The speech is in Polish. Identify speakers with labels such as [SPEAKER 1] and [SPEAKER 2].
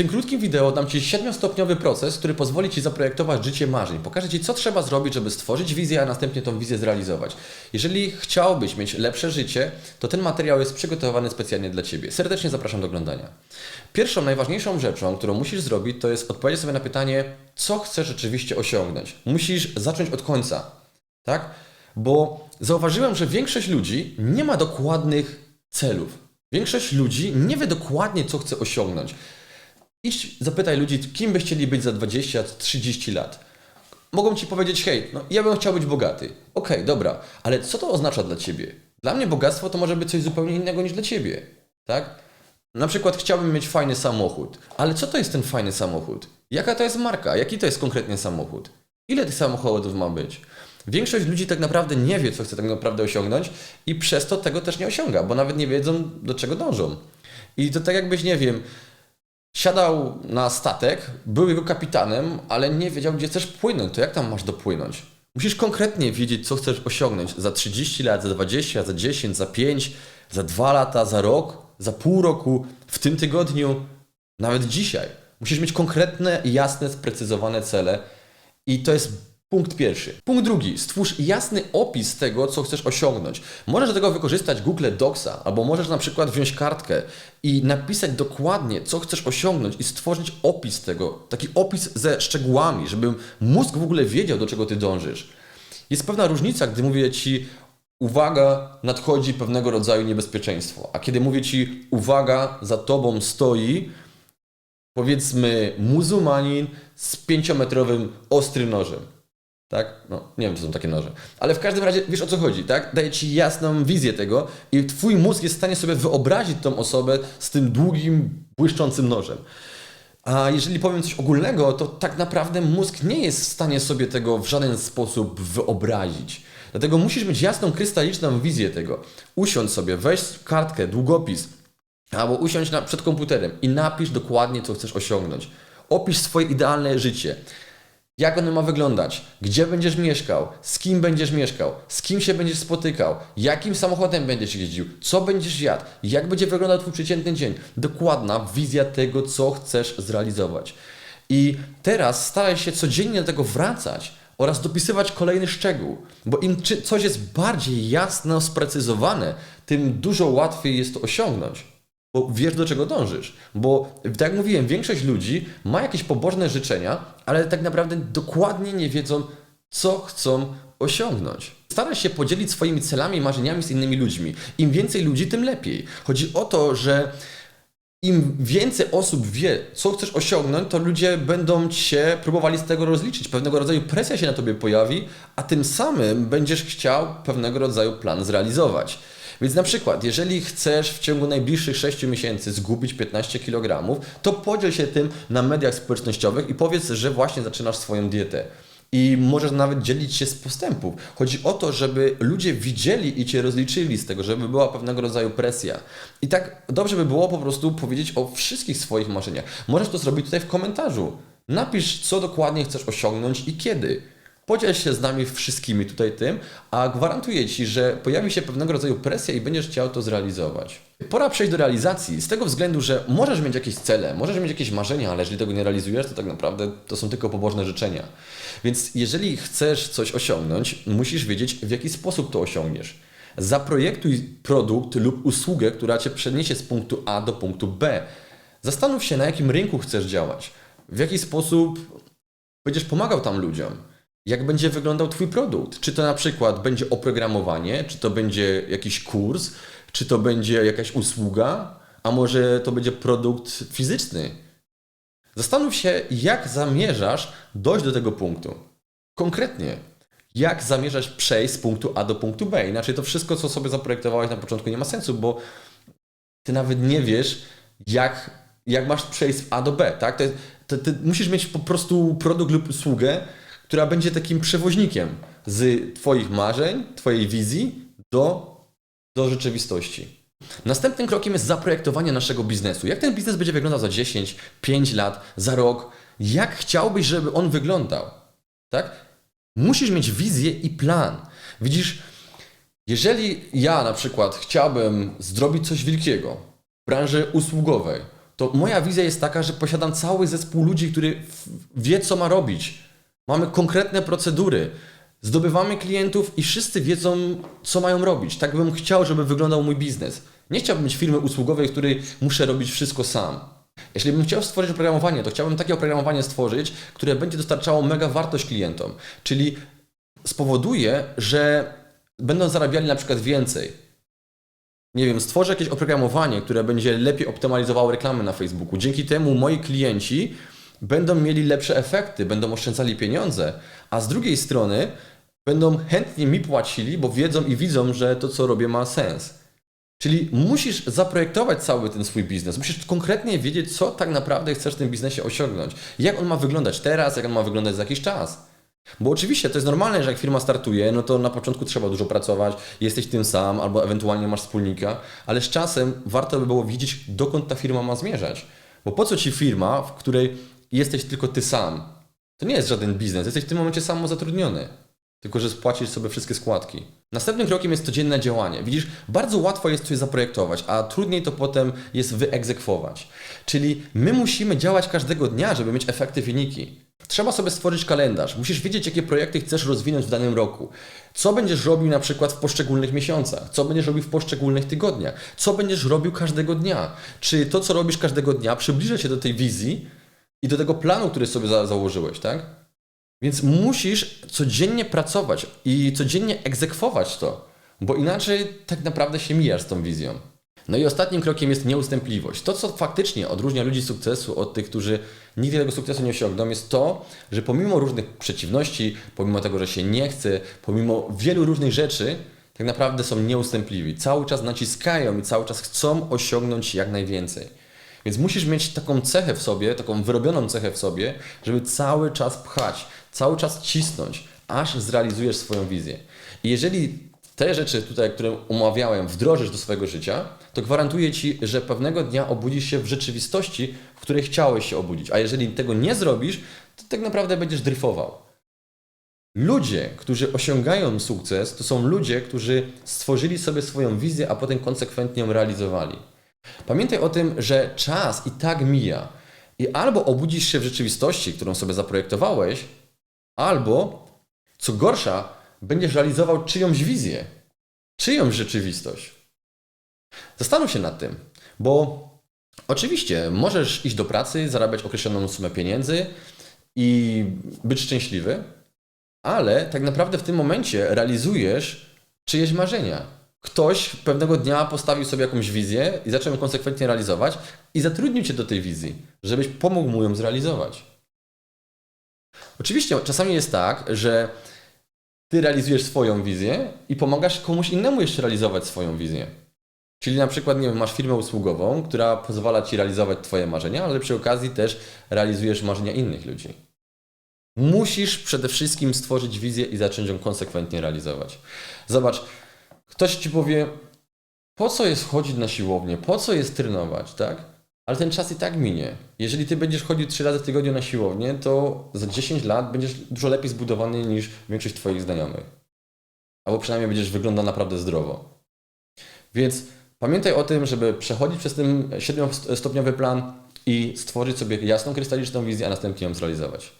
[SPEAKER 1] tym krótkim wideo dam Ci 7-stopniowy proces, który pozwoli Ci zaprojektować życie marzeń. Pokażę Ci, co trzeba zrobić, żeby stworzyć wizję, a następnie tą wizję zrealizować. Jeżeli chciałbyś mieć lepsze życie, to ten materiał jest przygotowany specjalnie dla Ciebie. Serdecznie zapraszam do oglądania. Pierwszą, najważniejszą rzeczą, którą musisz zrobić, to jest odpowiedzieć sobie na pytanie, co chcesz rzeczywiście osiągnąć. Musisz zacząć od końca, tak? Bo zauważyłem, że większość ludzi nie ma dokładnych celów. Większość ludzi nie wie dokładnie, co chce osiągnąć. Idź, zapytaj ludzi, kim by chcieli być za 20-30 lat. Mogą ci powiedzieć, hej, no ja bym chciał być bogaty. Okej, dobra, ale co to oznacza dla ciebie? Dla mnie bogactwo to może być coś zupełnie innego niż dla ciebie, tak? Na przykład chciałbym mieć fajny samochód, ale co to jest ten fajny samochód? Jaka to jest marka? Jaki to jest konkretnie samochód? Ile tych samochodów ma być? Większość ludzi tak naprawdę nie wie, co chce tak naprawdę osiągnąć i przez to tego też nie osiąga, bo nawet nie wiedzą, do czego dążą. I to tak jakbyś, nie wiem, siadał na statek, był jego kapitanem, ale nie wiedział, gdzie chcesz płynąć. To jak tam masz dopłynąć? Musisz konkretnie wiedzieć, co chcesz osiągnąć za 30 lat, za 20, za 10, za 5, za 2 lata, za rok, za pół roku, w tym tygodniu, nawet dzisiaj. Musisz mieć konkretne, jasne, sprecyzowane cele i to jest punkt pierwszy. Punkt drugi. Stwórz jasny opis tego, co chcesz osiągnąć. Możesz do tego wykorzystać Google Docsa, albo możesz na przykład wziąć kartkę i napisać dokładnie, co chcesz osiągnąć i stworzyć opis tego, taki opis ze szczegółami, żeby mózg w ogóle wiedział, do czego ty dążysz. Jest pewna różnica, gdy mówię ci, uwaga, nadchodzi pewnego rodzaju niebezpieczeństwo, a kiedy mówię ci, uwaga, za tobą stoi, powiedzmy, muzułmanin z pięciometrowym ostrym nożem. Tak? No, nie wiem, czy są takie noże. Ale w każdym razie wiesz o co chodzi, tak? Daje ci jasną wizję tego i twój mózg jest w stanie sobie wyobrazić tą osobę z tym długim, błyszczącym nożem. A jeżeli powiem coś ogólnego, to tak naprawdę mózg nie jest w stanie sobie tego w żaden sposób wyobrazić. Dlatego musisz mieć jasną, krystaliczną wizję tego. Usiądź sobie, weź kartkę, długopis, albo usiądź na, przed komputerem i napisz dokładnie, co chcesz osiągnąć. Opisz swoje idealne życie. Jak ono ma wyglądać? Gdzie będziesz mieszkał? Z kim będziesz mieszkał? Z kim się będziesz spotykał? Jakim samochodem będziesz jeździł? Co będziesz jadł? Jak będzie wyglądał Twój przeciętny dzień? Dokładna wizja tego, co chcesz zrealizować. I teraz staraj się codziennie do tego wracać oraz dopisywać kolejny szczegół, bo im coś jest bardziej jasno sprecyzowane, tym dużo łatwiej jest to osiągnąć. Bo wiesz, do czego dążysz. Bo, tak jak mówiłem, większość ludzi ma jakieś pobożne życzenia, ale tak naprawdę dokładnie nie wiedzą, co chcą osiągnąć. Staraj się podzielić swoimi celami i marzeniami z innymi ludźmi. Im więcej ludzi, tym lepiej. Chodzi o to, że im więcej osób wie, co chcesz osiągnąć, to ludzie będą cię próbowali z tego rozliczyć. Pewnego rodzaju presja się na tobie pojawi, a tym samym będziesz chciał pewnego rodzaju plan zrealizować. Więc na przykład, jeżeli chcesz w ciągu najbliższych 6 miesięcy zgubić 15 kg, to podziel się tym na mediach społecznościowych i powiedz, że właśnie zaczynasz swoją dietę. I możesz nawet dzielić się z postępów. Chodzi o to, żeby ludzie widzieli i cię rozliczyli z tego, żeby była pewnego rodzaju presja. I tak dobrze by było po prostu powiedzieć o wszystkich swoich marzeniach. Możesz to zrobić tutaj w komentarzu. Napisz, co dokładnie chcesz osiągnąć i kiedy. Podziel się z nami wszystkimi tutaj tym, a gwarantuję Ci, że pojawi się pewnego rodzaju presja i będziesz chciał to zrealizować. Pora przejść do realizacji, z tego względu, że możesz mieć jakieś cele, możesz mieć jakieś marzenia, ale jeżeli tego nie realizujesz, to tak naprawdę to są tylko pobożne życzenia. Więc jeżeli chcesz coś osiągnąć, musisz wiedzieć, w jaki sposób to osiągniesz. Zaprojektuj produkt lub usługę, która Cię przeniesie z punktu A do punktu B. Zastanów się, na jakim rynku chcesz działać, w jaki sposób będziesz pomagał tam ludziom. Jak będzie wyglądał Twój produkt? Czy to na przykład będzie oprogramowanie, czy to będzie jakiś kurs, czy to będzie jakaś usługa, a może to będzie produkt fizyczny? Zastanów się, jak zamierzasz dojść do tego punktu. Konkretnie, jak zamierzasz przejść z punktu A do punktu B. Inaczej to wszystko, co sobie zaprojektowałeś na początku, nie ma sensu, bo ty nawet nie wiesz, jak, jak masz przejść z A do B. Tak? To, to, ty musisz mieć po prostu produkt lub usługę, która będzie takim przewoźnikiem z Twoich marzeń, Twojej wizji do, do rzeczywistości. Następnym krokiem jest zaprojektowanie naszego biznesu. Jak ten biznes będzie wyglądał za 10, 5 lat, za rok? Jak chciałbyś, żeby on wyglądał? Tak? Musisz mieć wizję i plan. Widzisz, jeżeli ja na przykład chciałbym zrobić coś wielkiego w branży usługowej, to moja wizja jest taka, że posiadam cały zespół ludzi, który wie, co ma robić. Mamy konkretne procedury. Zdobywamy klientów i wszyscy wiedzą, co mają robić. Tak bym chciał, żeby wyglądał mój biznes. Nie chciałbym mieć firmy usługowej, w której muszę robić wszystko sam. Jeśli bym chciał stworzyć oprogramowanie, to chciałbym takie oprogramowanie stworzyć, które będzie dostarczało mega wartość klientom. Czyli spowoduje, że będą zarabiali na przykład więcej. Nie wiem, stworzę jakieś oprogramowanie, które będzie lepiej optymalizowało reklamy na Facebooku. Dzięki temu moi klienci będą mieli lepsze efekty, będą oszczędzali pieniądze, a z drugiej strony będą chętnie mi płacili, bo wiedzą i widzą, że to, co robię, ma sens. Czyli musisz zaprojektować cały ten swój biznes. Musisz konkretnie wiedzieć, co tak naprawdę chcesz w tym biznesie osiągnąć. Jak on ma wyglądać teraz, jak on ma wyglądać za jakiś czas. Bo oczywiście to jest normalne, że jak firma startuje, no to na początku trzeba dużo pracować, jesteś tym sam, albo ewentualnie masz wspólnika, ale z czasem warto by było widzieć, dokąd ta firma ma zmierzać. Bo po co ci firma, w której jesteś tylko ty sam? To nie jest żaden biznes, jesteś w tym momencie samozatrudniony. Tylko, że spłacisz sobie wszystkie składki. Następnym krokiem jest codzienne działanie. Widzisz, bardzo łatwo jest coś zaprojektować, a trudniej to potem jest wyegzekwować. Czyli my musimy działać każdego dnia, żeby mieć efekty, wyniki. Trzeba sobie stworzyć kalendarz. Musisz wiedzieć, jakie projekty chcesz rozwinąć w danym roku. Co będziesz robił na przykład w poszczególnych miesiącach, co będziesz robił w poszczególnych tygodniach, co będziesz robił każdego dnia. Czy to, co robisz każdego dnia, przybliża cię do tej wizji i do tego planu, który sobie za założyłeś, tak? Więc musisz codziennie pracować i codziennie egzekwować to, bo inaczej tak naprawdę się mijasz z tą wizją. No i ostatnim krokiem jest nieustępliwość. To, co faktycznie odróżnia ludzi sukcesu od tych, którzy nigdy tego sukcesu nie osiągną, jest to, że pomimo różnych przeciwności, pomimo tego, że się nie chce, pomimo wielu różnych rzeczy, tak naprawdę są nieustępliwi. Cały czas naciskają i cały czas chcą osiągnąć jak najwięcej. Więc musisz mieć taką cechę w sobie, taką wyrobioną cechę w sobie, żeby cały czas pchać, cały czas cisnąć, aż zrealizujesz swoją wizję. I jeżeli te rzeczy tutaj, które omawiałem, wdrożysz do swojego życia, to gwarantuję Ci, że pewnego dnia obudzisz się w rzeczywistości, w której chciałeś się obudzić. A jeżeli tego nie zrobisz, to tak naprawdę będziesz dryfował. Ludzie, którzy osiągają sukces, to są ludzie, którzy stworzyli sobie swoją wizję, a potem konsekwentnie ją realizowali. Pamiętaj o tym, że czas i tak mija. I albo obudzisz się w rzeczywistości, którą sobie zaprojektowałeś, albo, co gorsza, będziesz realizował czyjąś wizję, czyjąś rzeczywistość. Zastanów się nad tym, bo oczywiście możesz iść do pracy, zarabiać określoną sumę pieniędzy i być szczęśliwy, ale tak naprawdę w tym momencie realizujesz czyjeś marzenia. Ktoś pewnego dnia postawił sobie jakąś wizję i zaczął ją konsekwentnie realizować i zatrudnił cię do tej wizji, żebyś pomógł mu ją zrealizować. Oczywiście czasami jest tak, że ty realizujesz swoją wizję i pomagasz komuś innemu jeszcze realizować swoją wizję. Czyli na przykład, nie wiem, masz firmę usługową, która pozwala ci realizować twoje marzenia, ale przy okazji też realizujesz marzenia innych ludzi. Musisz przede wszystkim stworzyć wizję i zacząć ją konsekwentnie realizować. Zobacz, ktoś ci powie, po co jest chodzić na siłownię, po co jest trenować, tak? Ale ten czas i tak minie. Jeżeli ty będziesz chodził trzy razy w tygodniu na siłownię, to za 10 lat będziesz dużo lepiej zbudowany niż większość twoich znajomych. Albo przynajmniej będziesz wyglądał naprawdę zdrowo. Więc pamiętaj o tym, żeby przechodzić przez ten 7-stopniowy plan i stworzyć sobie jasną, krystaliczną wizję, a następnie ją zrealizować.